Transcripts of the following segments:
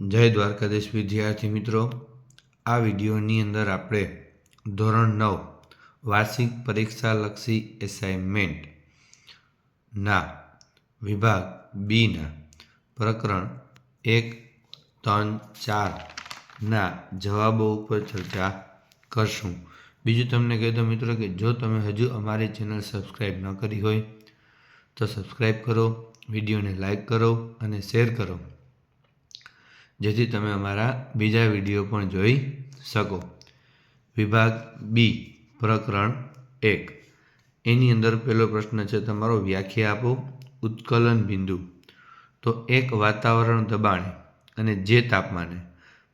જય દ્વારકાધીશ વિદ્યાર્થી મિત્રો. આ વિડીયોની અંદર આપણે ધોરણ નવ, વાર્ષિક પરીક્ષાલક્ષી એસાઇનમેન્ટના વિભાગ બીના પ્રકરણ એક, ત્રણ ચારના જવાબો ઉપર ચર્ચા કરશું. બીજું તમને કહી દો મિત્રો કે જો તમે હજુ અમારી ચેનલ સબસ્ક્રાઈબ ન કરી હોય તો સબસ્ક્રાઈબ કરો, વિડીયોને લાઈક કરો અને શેર કરો. જેથી તમે અમારા બીજા વીડિયો પણ જોઈ શકો. વિભાગ બી, પ્રકરણ એક. એની અંદર પહેલો પ્રશ્ન છે, તમારો વ્યાખ્યા આપો. ઉત્કલન બિંદુ. તો એક વાતાવરણ દબાણે અને જે તાપમાને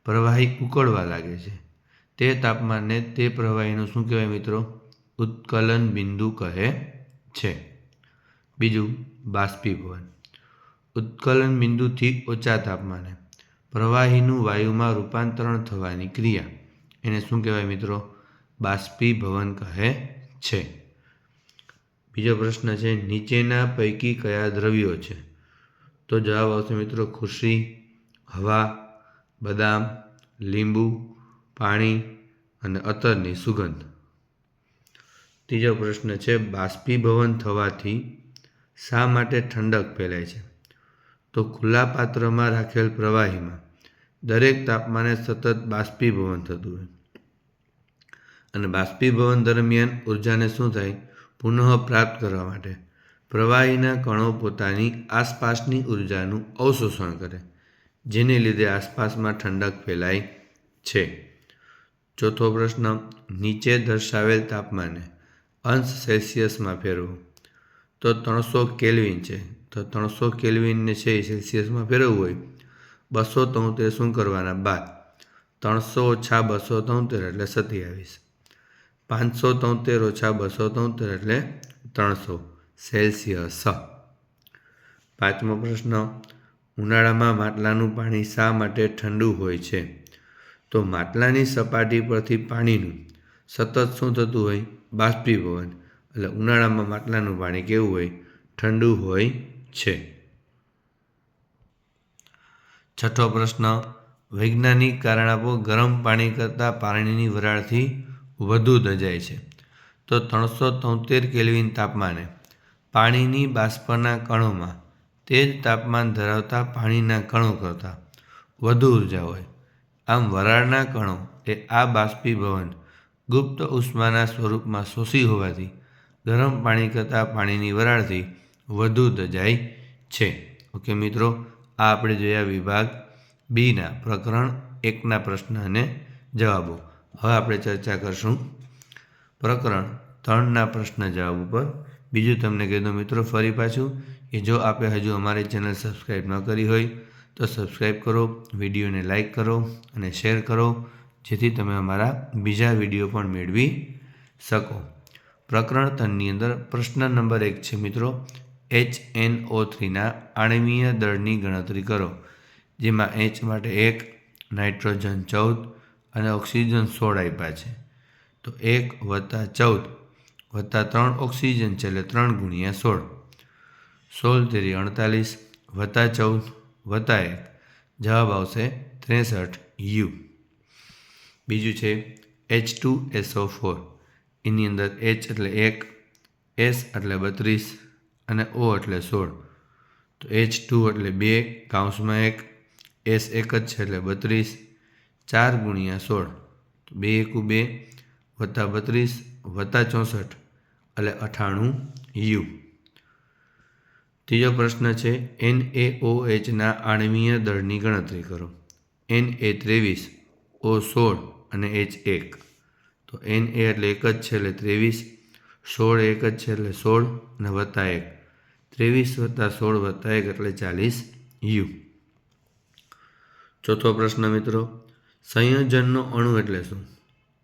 પ્રવાહી ઉકળવા લાગે છે, તે તાપમાનને તે પ્રવાહીનું શું કહેવાય મિત્રો? ઉત્કલન બિંદુ કહે છે. બીજું, બાષ્પીભવન. ઉત્કલન બિંદુથી ઓછા તાપમાને પ્રવાહીનું વાયુમાં રૂપાંતરણ થવાની ક્રિયા. એને શું કહેવાય મિત્રો? બાષ્પીભવન કહે છે. બીજો પ્રશ્ન છે, નીચેના પૈકી કયા દ્રવ્યો છે? તો જવાબ આવશે મિત્રો ખુશી હવા, બદામ, લીંબુ, પાણી અને અતરની સુગંધ. ત્રીજો પ્રશ્ન છે, બાષ્પીભવન થવાથી શા માટે ઠંડક ફેલાય છે? તો ખુલ્લા પાત્રમાં રાખેલ પ્રવાહીમાં દરેક તાપમાને સતત બાષ્પીભવન થતું હોય. અને બાષ્પીભવન દરમિયાન ઉર્જાને શું થાય? પુનઃ પ્રાપ્ત કરવા માટે પ્રવાહીના કણો પોતાની આસપાસની ઉર્જાનું અવશોષણ કરે, જેને લીધે આસપાસમાં ઠંડક ફેલાય છે. ચોથો પ્રશ્ન, નીચે દર્શાવેલ તાપમાને અંશ સેલ્સિયસમાં ફેરવો. તો ત્રણસો કેલ્વિન છે. તો ત્રણસો કેલ્વિનને છે એ સેલ્સિયસમાં ફેરવવું હોય. બસો તોતેર શું કરવાના? બાદ ત્રણસો ઓછા બસો તોતેર એટલે સત્યાવીસ. પાંચસો તોતેર ઓછા બસો તોતેર એટલે ત્રણસો. સેલ્સિયસ. પાંચમો પ્રશ્ન. ઉનાળામાં માટલાનું પાણી શા માટે ઠંડુ હોય છે? તો માટલાની સપાટી પરથી પાણીનું સતત શું થતું હોય? બાષ્પીભવન. એટલે ઉનાળામાં માટલાનું પાણી કેવું હોય? ઠંડુ હોય છે. છઠ્ઠો પ્રશ્ન, વૈજ્ઞાનિક કારણ આપો ગરમ પાણી કરતાં પાણીની વરાળથી વધુ દજાય છે. તો ત્રણસો તોતેર કેલ્વિન તાપમાને પાણીની બાષ્પના કણોમાં તે જ તાપમાન ધરાવતા પાણીના કણો કરતાં વધુ ઊર્જા હોય. આમ વરાળના કણો એ આ બાષ્પીભવન ગુપ્ત ઉષ્માના સ્વરૂપમાં શોષી હોવાથી ગરમ પાણી કરતાં પાણીની વરાળથી વધુ દજાય છે. ઓકે, મિત્રો, આ આપણે જોયા વિભાગ બીના પ્રકરણ એકના પ્રશ્ન અને જવાબો. હવે આપણે ચર્ચા કરશું પ્રકરણ ત્રણના પ્રશ્ન જવાબ ઉપર. બીજું તમને કહી દો મિત્રો, ફરી પાછું કે જો આપે હજુ અમારી ચેનલ સબસ્ક્રાઈબ ન કરી હોય, તો સબસ્ક્રાઈબ કરો, વિડીયોને લાઇક કરો અને શેર કરો, જેથી તમે અમારા બીજા વીડિયો પણ મેળવી શકો. પ્રકરણ ત્રણની અંદર પ્રશ્ન નંબર એક છે, મિત્રો એચ એન ઓ થ્રીના આણવીય દળની ગણતરી કરો, જેમાં એચ માટે એક, નાઇટ્રોજન ચૌદ અને ઓક્સિજન સોળ આપ્યા છે. તો એક વત્તા ચૌદ વત્તા ત્રણ ઓક્સિજન છે એટલે ત્રણ ગુણ્યા સોળ. સોળ તેરી અડતાલીસ વત્તા ચૌદ વત્તા એક. જવાબ આવશે ત્રેસઠ યુ. બીજું છે એચ ટુ એસઓ ફોર એની અંદર એચ એટલે એક એસ એટલે બત્રીસ અને ઓ એટલે સોળ. તો એચ ટુ એટલે બે, કાઉન્સમાં એક, એસ એક જ છે એટલે બત્રીસ, ચાર ગુણ્યા સોળ. તો બે એકુ બે, વત્તા બત્રીસ, વત્તા ચોસઠ, એટલે અઠાણું યુ. ત્રીજો પ્રશ્ન છે, એન એ ઓ એચના આણવીય દળની ગણતરી કરો. એન એ ત્રેવીસ, ઓ સોળ અને એચ એક. તો એન એ એટલે એક જ છે એટલે ત્રેવીસ, સોળ એક જ છે એટલે સોળ અને વત્તા એક. ત્રેવીસ વત્તા સોળ વત્તા એક એટલે ચાલીસ યુ. ચોથો પ્રશ્ન મિત્રો, સંયોજનનો અણુ એટલે શું?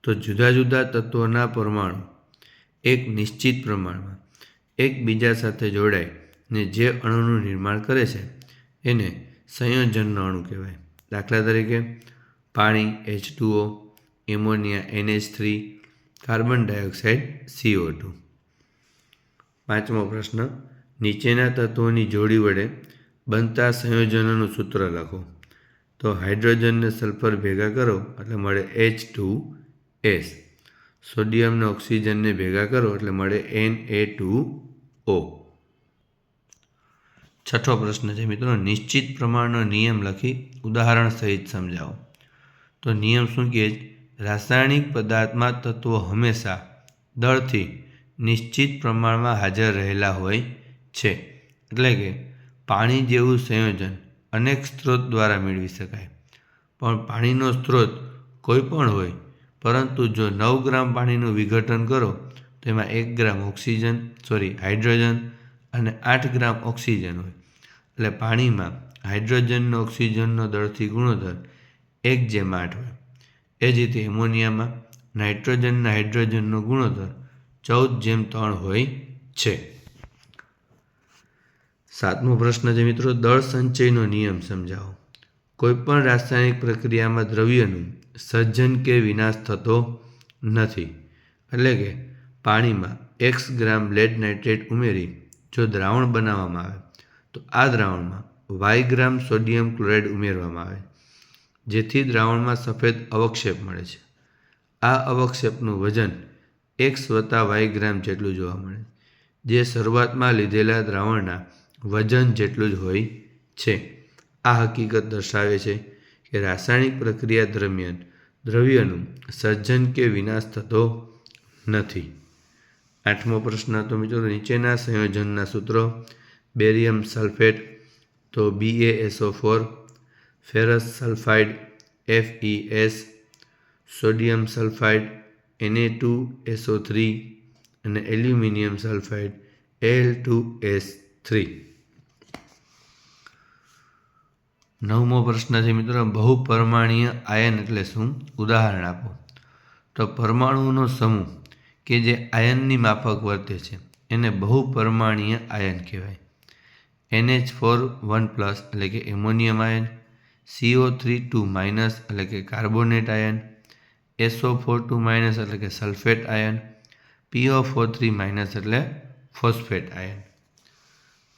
તો જુદા જુદા તત્વોના પરમાણુ, એક નિશ્ચિત પ્રમાણમાં એકબીજા સાથે જોડાય ને જે અણુનું નિર્માણ કરે છે, એને સંયોજનનો અણુ કહેવાય. દાખલા તરીકે, પાણી H two O ammonia NH three carbon dioxide CO two પાંચમો પ્રશ્ન નીચેના તત્વોની જોડી વડે બનતા સંયોજનોનું સૂત્ર લખો. તો હાઇડ્રોજનને સલ્ફર ભેગા કરો એટલે મળે એચ ટુ એસ સોડિયમને ઓક્સિજનને ભેગા કરો એટલે મળે એન એ ટુ ઓ છઠ્ઠો પ્રશ્ન છે મિત્રો, નિશ્ચિત પ્રમાણનો નિયમ લખી ઉદાહરણ સહિત સમજાવો. તો નિયમ શું કહે રાસાયણિક પદાર્થમાં તત્વો હંમેશા દળથી નિશ્ચિત પ્રમાણમાં હાજર રહેલા હોય છે. એટલે કે પાણી જેવું સંયોજન અનેક સ્ત્રોત દ્વારા મેળવી શકાય. પણ પાણીનો સ્ત્રોત કોઈ પણ હોય, પરંતુ જો નવ ગ્રામ પાણીનું વિઘટન કરો, તો એમાં એક ગ્રામ ઓક્સિજન, સોરી, હાઇડ્રોજન અને આઠ ગ્રામ ઓક્સિજન હોય. એટલે પાણીમાં હાઇડ્રોજનનો ઓક્સિજનનો દળથી ગુણોત્તર એક જેમ આઠ હોય. એ જ રીતે એમોનિયામાં નાઇટ્રોજનના હાઇડ્રોજનનો ગુણોત્તર ચૌદ જેમ ત્રણ હોય છે. સાતમો પ્રશ્ન છે મિત્રો, દળ સંચયનો નિયમ સમજાવો. કોઈપણ રાસાયણિક પ્રક્રિયામાં દ્રવ્યનું સર્જન કે વિનાશ થતો નથી. એટલે કે પાણીમાં એક્સ ગ્રામ લેડ નાઇટ્રેટ ઉમેરી જો દ્રાવણ બનાવવામાં આવે, તો આ દ્રાવણમાં વાય ગ્રામ સોડિયમ ક્લોરાઇડ ઉમેરવામાં આવે, જેથી દ્રાવણમાં સફેદ અવક્ષેપ મળે છે. આ અવક્ષેપનું વજન એક્સ વત્તા વાય ગ્રામ જેટલું જોવા મળે, જે શરૂઆતમાં લીધેલા દ્રાવણના વજન જેટલું જ હોય છે. આ હકીકત દર્શાવે છે કે રાસાયણિક પ્રક્રિયા દરમિયાન દ્રવ્યનું સર્જન કે વિનાશ થતો નથી. આઠમો પ્રશ્ન, તો મિત્રો નીચેના સંયોજનના સૂત્રો. બેરિયમ સલ્ફેટ, તો B SO four ferrous sulphide F E S sodium sulphide એને ટુ એસઓ થ્રી અને aluminium sulphide L two S three નવમો પ્રશ્ન છે મિત્રો, બહુપરમાણીય આયન એટલે શું? ઉદાહરણ આપો. તો પરમાણુનો સમૂહ કે જે આયનની માફક વર્તે છે, એને બહુપરમાણીય આયન કહેવાય. એનએચ ફોર વન પ્લસ એટલે કે ammonium ion, CO three two minus એટલે કે carbonate ion, SO four two minus એટલે કે sulphate ion, PO four three minus એટલે ફોસ્ફેટ આયન.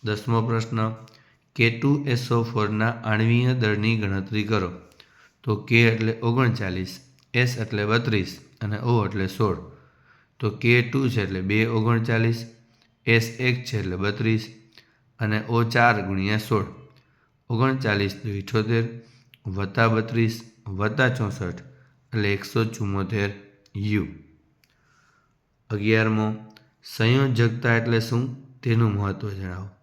દસમો પ્રશ્ન કે ટુ એસઓ ફોરના આણ્વીય દળની ગણતરી કરો. તો કે એટલે ઓગણચાલીસ એસ એટલે બત્રીસ અને ઓ એટલે સોળ. તો કે ટુ છે એટલે બે ઓગણચાલીસ એસ એક છે એટલે બત્રીસ અને ઓ ચાર ગુણ્યા સોળ. ઓગણચાલીસ દુ ઇઠોતેર વત્તા બત્રીસ, વત્તા ચોસઠ એટલે એકસો ચુમ્મોતેર યુ અગિયારમો, સંયોજકતા એટલે શું? તેનું મહત્ત્વ જણાવો.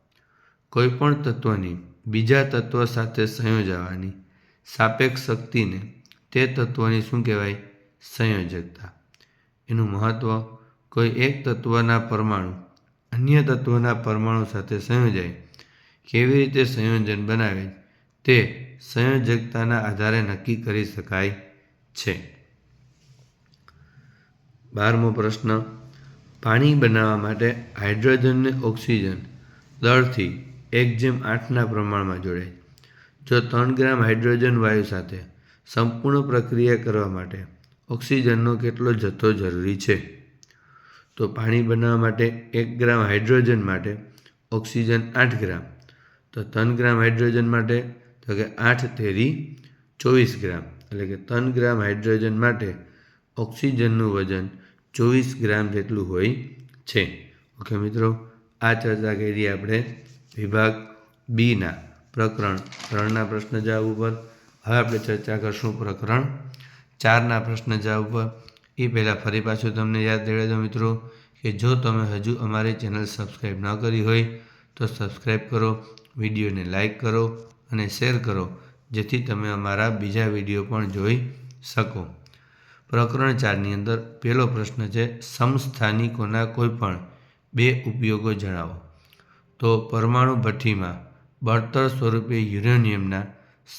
કોઈપણ તત્વની બીજા તત્વ સાથે સંયોજાવાની સાપેક્ષ શક્તિને તે તત્વની શું કહેવાય? સંયોજકતા. એનું મહત્ત્વ કોઈ એક તત્વના પરમાણુ, અન્ય તત્વના પરમાણુ સાથે સંયોજાય, કેવી રીતે સંયોજન બનાવે તે સંયોજકતાના આધારે નક્કી કરી શકાય છે. બારમો પ્રશ્ન, પાણી બનાવવા માટે હાઇડ્રોજનને ઓક્સિજન, દળથી એક જેમ આઠના પ્રમાણમાં જોડાય જો ત્રણ ગ્રામ હાઇડ્રોજન વાયુ સાથે સંપૂર્ણ પ્રક્રિયા કરવા માટે ઓક્સિજનનો કેટલો જથ્થો જરૂરી છે? તો પાણી બનાવવા માટે એક ગ્રામ હાઇડ્રોજન માટે ઓક્સિજન આઠ ગ્રામ. તો ત્રણ ગ્રામ હાઇડ્રોજન માટે તો કે આઠ તેરી ચોવીસ ગ્રામ. એટલે કે ત્રણ ગ્રામ હાઇડ્રોજન માટે ઓક્સિજનનું વજન ચોવીસ ગ્રામ જેટલું હોય છે. ઓકે મિત્રો, આ ચર્ચા કરી આપણે વિભાગ બીના પ્રકરણ ત્રણના પ્રશ્ન જવાબ ઉપર. હવે આપણે ચર્ચા કરશું પ્રકરણ ચારના પ્રશ્ન જવાબ ઉપર. એ પહેલાં ફરી પાછું તમને યાદ દેવા દો મિત્રો કે જો તમે હજુ અમારી ચેનલ સબસ્ક્રાઈબ ન કરી હોય તો સબસ્ક્રાઈબ કરો, વિડીયોને લાઈક કરો અને શેર કરો, જેથી તમે અમારા બીજા વીડિયો પણ જોઈ શકો. પ્રકરણ ચારની અંદર પહેલો પ્રશ્ન છે સમસ્થાનિકોના કોઈપણ બે ઉપયોગો જણાવો. તો પરમાણુ ભઠ્ઠીમાં બળતર સ્વરૂપે યુરેનિયમના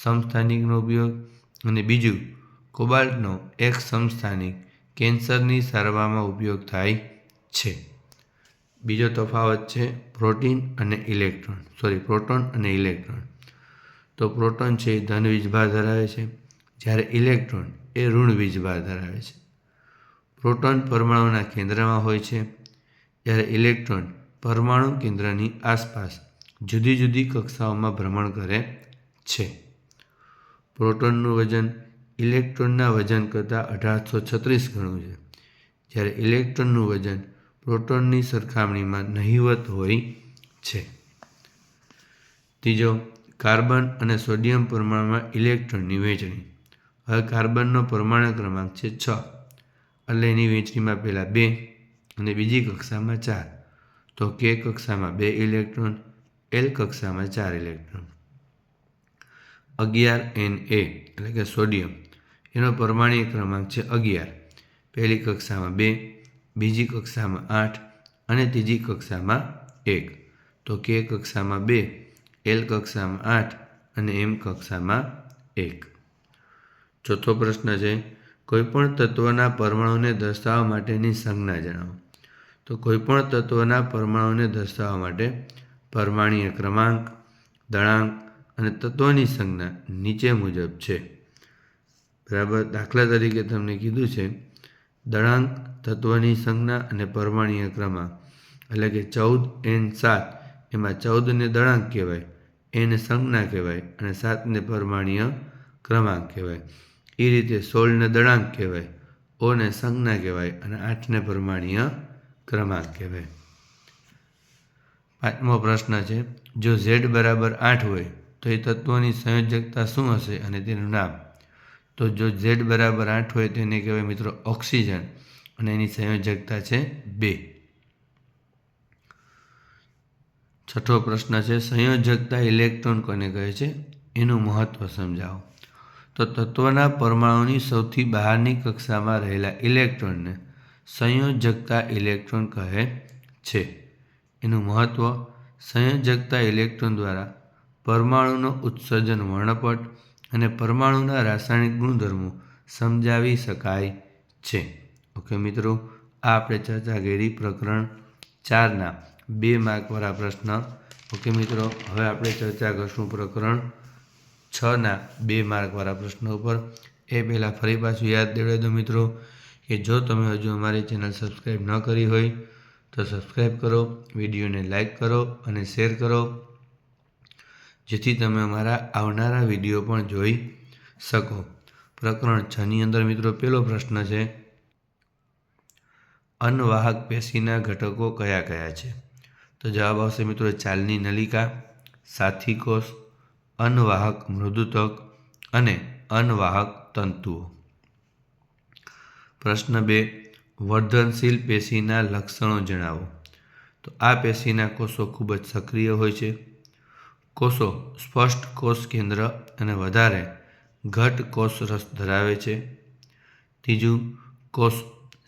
સમસ્થાનિકનો ઉપયોગ અને બીજું કોબાલ્ટનો એક સમસ્થાનિક કેન્સરની સારવારમાં ઉપયોગ થાય છે. બીજો તફાવત છે પ્રોટીન અને ઇલેક્ટ્રોન. સોરી પ્રોટોન અને ઇલેક્ટ્રોન. તો પ્રોટોન છે ધન વીજભાર ધરાવે છે. જ્યારે ઇલેક્ટ્રોન એ ઋણ વીજભાર ધરાવે છે. પ્રોટોન પરમાણુના કેન્દ્રમાં હોય છે. જ્યારે ઇલેક્ટ્રોન પરમાણુ કેન્દ્રની આસપાસ જુદી જુદી કક્ષાઓમાં ભ્રમણ કરે છે. પ્રોટોનનું વજન ઇલેક્ટ્રોનના વજન કરતાં અઢારસો છત્રીસ ગણું છે. જ્યારે ઇલેક્ટ્રોનનું વજન પ્રોટોનની સરખામણીમાં નહિવત હોય છે. ત્રીજો, કાર્બન અને સોડિયમ પરમાણુમાં ઇલેક્ટ્રોનની વહેંચણી. હવે કાર્બનનો પરમાણુ ક્રમાંક છે છ. એટલે એની વહેંચણીમાં પહેલાં બે અને બીજી કક્ષામાં ચાર. તો કે કક્ષામાં બે ઇલેક્ટ્રોન, એલ કક્ષામાં ચાર ઇલેક્ટ્રોન. અગિયાર એન એ એટલે કે સોડિયમ. એનો પરમાણીય ક્રમાંક છે અગિયાર. પહેલી કક્ષામાં બે, બીજી કક્ષામાં આઠ અને ત્રીજી કક્ષામાં એક. તો કે કક્ષામાં બે, એલ કક્ષામાં આઠ અને એમ કક્ષામાં એક. ચોથો પ્રશ્ન છે કોઈપણ તત્વના પરમાણુને દર્શાવવા માટેની સંજ્ઞા જણાવો. તો કોઈપણ તત્વના પરમાણુને દર્શાવવા માટે પરમાણીય ક્રમાંક, દળાંક અને તત્વની સંજ્ઞા નીચે મુજબ છે. બરાબર? દાખલા તરીકે તમને કીધું છે, દળાંક, તત્વની સંજ્ઞા અને પરમાણીય ક્રમાંક. એટલે કે ચૌદ એન સાત, એમાં ચૌદને દળાંક કહેવાય, એને સંજ્ઞા કહેવાય અને સાતને પરમાણીય ક્રમાંક કહેવાય. એ રીતે સોળને દળાંક કહેવાય ઓને સંજ્ઞા કહેવાય અને આઠને પરમાણ્વીય ક્રમાંક કહેવાય પાંચમો પ્રશ્ન છે, જો ઝેડ બરાબર આઠ હોય, તો એ તત્વોની સંયોજકતા શું હશે અને તેનું નામ? તો જો ઝેડ બરાબર આઠ હોય તેને કહેવાય મિત્રો ઓક્સિજન અને એની સંયોજકતા છે બે. છઠ્ઠો પ્રશ્ન છે, સંયોજકતા ઇલેક્ટ્રોન કોને કહે છે? એનું મહત્ત્વ સમજાવો. તો તત્વના પરમાણુની સૌથી બહારની કક્ષામાં રહેલા ઇલેક્ટ્રોનને સંયોજકતા ઇલેક્ટ્રોન કહે છે. એનું મહત્ત્વ સંયોજકતા ઇલેક્ટ્રોન દ્વારા પરમાણુનો ઉત્સર્જન વર્ણપટ અને પરમાણુના રાસાયણિક ગુણધર્મો સમજાવી શકાય છે. ઓકે મિત્રો, આ આપણે ચર્ચા કરી પ્રકરણ ચારના બે માર્કવાળા પ્રશ્ન. ઓકે મિત્રો, હવે આપણે ચર્ચા કરશું પ્રકરણ છના બે માર્કવાળા પ્રશ્નો ઉપર. એ પહેલાં ફરી પાછું યાદ દેવડાવી દો મિત્રો. કે જો તમે હજુ અમારી ચેનલ સબસ્ક્રાઈબ ન કરી હોય, તો સબસ્ક્રાઈબ કરો, વિડીયોને લાઈક કરો અને શેર કરો, જેથી તમે અમારા આવનારા વીડિયો પણ જોઈ શકો. પ્રકરણ છની અંદર મિત્રો પહેલો પ્રશ્ન છે અનવાહક પેશીના ઘટકો કયા કયા છે? તો જવાબ આવશે મિત્રો ચાલની નલિકા સાથી કોષ અન્નવાહક મૃદુતક અને અનવાહક તંતુઓ. પ્રશ્ન બે, વર્ધનશીલ પેશીના લક્ષણો જણાવો. તો આ પેશીના કોષો ખૂબ જ સક્રિય હોય છે. કોષો સ્પષ્ટ કોષ કેન્દ્ર અને વધારે ઘટ કોષ રસ ધરાવે છે. ત્રીજું, કોષ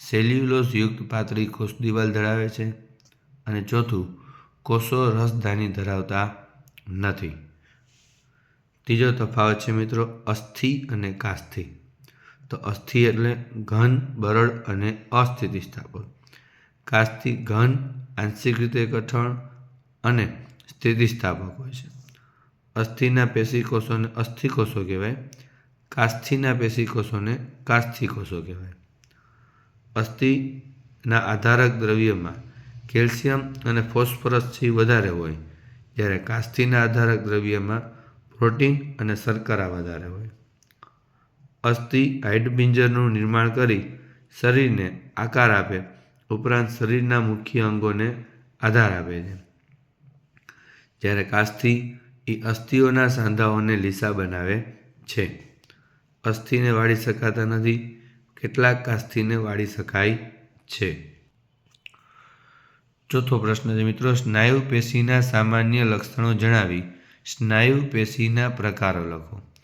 સેલ્યુલોઝયુક્ત પાતળી કોષ દિવાલ ધરાવે છે. અને ચોથું, કોષો રસધાની ધરાવતા નથી. ત્રીજો તફાવત છે મિત્રો, અસ્થિ અને કાસ્થિ. તો અસ્થિ એટલે ઘન, બરડ અને અસ્થિતિસ્થાપક કાસ્થિ ઘન, આંશિક રીતે કઠણ અને સ્થિતિસ્થાપક હોય છે. અસ્થિના પેશીકોષોને અસ્થિકોષો કહેવાય. કાસ્થિના પેશીકોષોને કાસ્થિકોષો કહેવાય. અસ્થિના આધારક દ્રવ્યમાં કેલ્શિયમ અને ફોસ્ફરસથી વધારે હોય, જ્યારે કાસ્થિના આધારક દ્રવ્યમાં પ્રોટીન અને શર્કરા વધારે હોય. અસ્થિ હાઇડપિંજરનું નિર્માણ કરી શરીરને આકાર આપે. ઉપરાંત શરીરના મુખ્ય અંગોને આધાર આપે છે. જ્યારે કાસ્થિ એ અસ્થિઓના સાંધાઓને લીસા બનાવે છે. અસ્થિને વાળી શકાતા નથી. કેટલાક કાસ્થિને વાળી શકાય છે. ચોથો પ્રશ્ન છે મિત્રો, સ્નાયુ પેશીના સામાન્ય લક્ષણો જણાવી. સ્નાયુ પેશીના પ્રકારો લખો.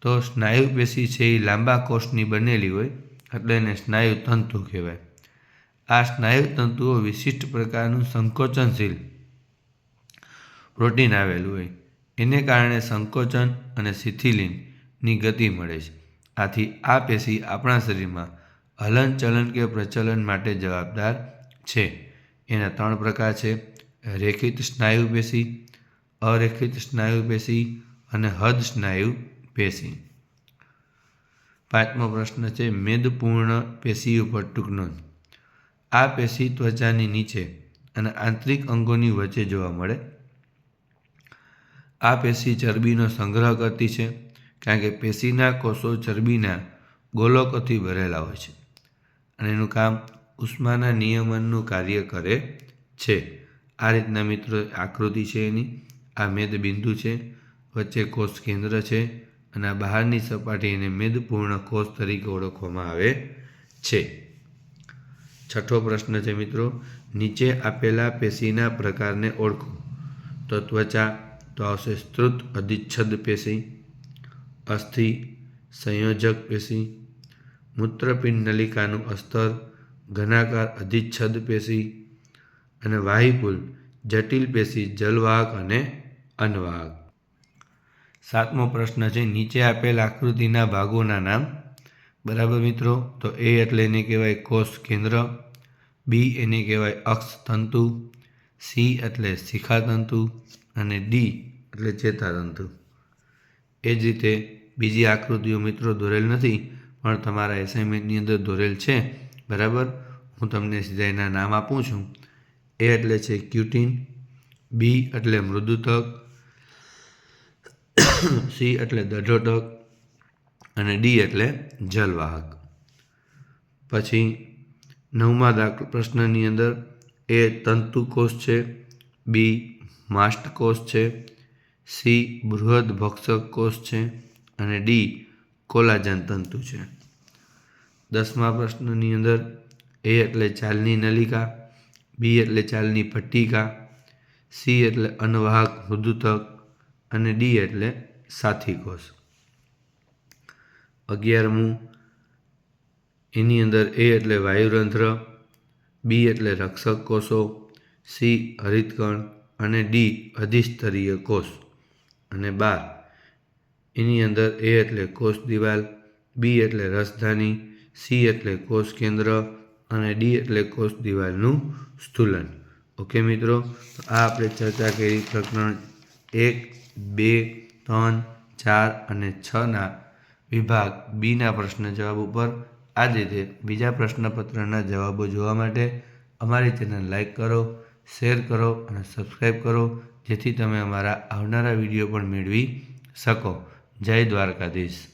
તો સ્નાયુ પેશી છે એ લાંબા કોષની બનેલી હોય, એટલે એને સ્નાયુ તંતુ કહેવાય. આ સ્નાયુ તંતુઓ વિશિષ્ટ પ્રકારનું સંકોચનશીલ પ્રોટીન આવેલું હોય. એને કારણે સંકોચન અને શિથિલિનની ગતિ મળે છે. આથી આ પેશી આપણા શરીરમાં હલનચલન કે પ્રચલન માટે જવાબદાર છે. એના ત્રણ પ્રકાર છે. રેખિત સ્નાયુ પેશી, અરેખિત સ્નાયુ પેશી અને હદ સ્નાયુ પેશી. પાંચમો પ્રશ્ન છે, મેદપૂર્ણ પેશી ઉપર ટૂંકનો આ પેશી ત્વચાની નીચે અને આંતરિક અંગોની વચ્ચે જોવા મળે. આ પેશી ચરબીનો સંગ્રહ કરતી છે, કારણ કે પેશીના કોષો ચરબીના ગોલકોથી ભરેલા હોય છે અને એનું કામ ઉષ્માના નિયમનનું કાર્ય કરે છે. આ રીતના મિત્રો, આકૃતિ છે એની. આ મેદબિંદુ છે, વચ્ચે કોષ કેન્દ્ર છે અને આ બહારની સપાટીને મેદપૂર્ણ કોષ તરીકે ઓળખવામાં આવે છે. છઠ્ઠો પ્રશ્ન છે મિત્રો, નીચે આપેલા પેશીના પ્રકારને ઓળખો. તો ત્વચા, તો આવશે સ્ત્રુત, અધિચ્છદ પેશી. અસ્થિ, સંયોજક પેશી. મૂત્રપિંડ નલિકાનું અસ્તર, ઘનાકાર અધિચ્છદ પેશી. અને વાહિપુલ જટિલ પેશી, જલવાહક અને અનવાહક. સાતમો પ્રશ્ન છે, નીચે આપેલ આકૃતિના ભાગોના નામ. બરાબર મિત્રો? તો એ એટલે એને કહેવાય કોષ કેન્દ્ર બી એને કહેવાય અક્ષ તંતુ સી એટલે શિખાતંતુ અને ડી એટલે ચેતાતંતુ એ જ રીતે બીજી આકૃતિઓ મિત્રો દોરેલ નથી, પણ તમારા એસાઇનમેન્ટની અંદર દોરેલ છે. બરાબર? હું તમને સીધા એના નામ આપું છું. એ એટલે છે ક્યુટીન બી એટલે મૃદુતક સી એટલે દઢોટક અને ડી એટલે જલવાહક. પછી નવમા દાખલ પ્રશ્નની અંદર એ તંતુકોષ છે, બી માસ્ટકોષ છે, સી બૃહદ ભક્ષક કોષ છે અને ડી કોલાજન તંતુ છે. દસમા પ્રશ્નની અંદર એ એટલે ચાલની નલિકા, બી એટલે ચાલની પટ્ટિકા, સી એટલે અનવાહક મૃદુતક અને ડી એટલે સાથી કોષ અગિયારમું, એની અંદર એ એટલે વાયુરંધ્ર, બી એટલે રક્ષક કોષો, સી હરિતકણ અને ડી અધિસ્તરીય કોષ. અને બાર, એની અંદર એ એટલે કોષ દિવાલ, બી એટલે રસધાની, સી એટલે કોષ કેન્દ્ર અને ડી એટલે કોષ દિવાલનું સ્થુલન. ઓકે મિત્રો આ આપણે ચર્ચા કરી પ્રકરણ એક, બે ત્રણ, ચાર અને છના વિભાગ બીના પ્રશ્ન જવાબ ઉપર આ જ રીતે બીજા પ્રશ્નપત્રના જવાબો જોવા માટે અમારી ચેનલ લાઈક કરો, શેર કરો અને સબસ્ક્રાઈબ કરો, જેથી તમે અમારા આવનારા વીડિયો પણ મેળવી શકો. જય દ્વારકાધીશ.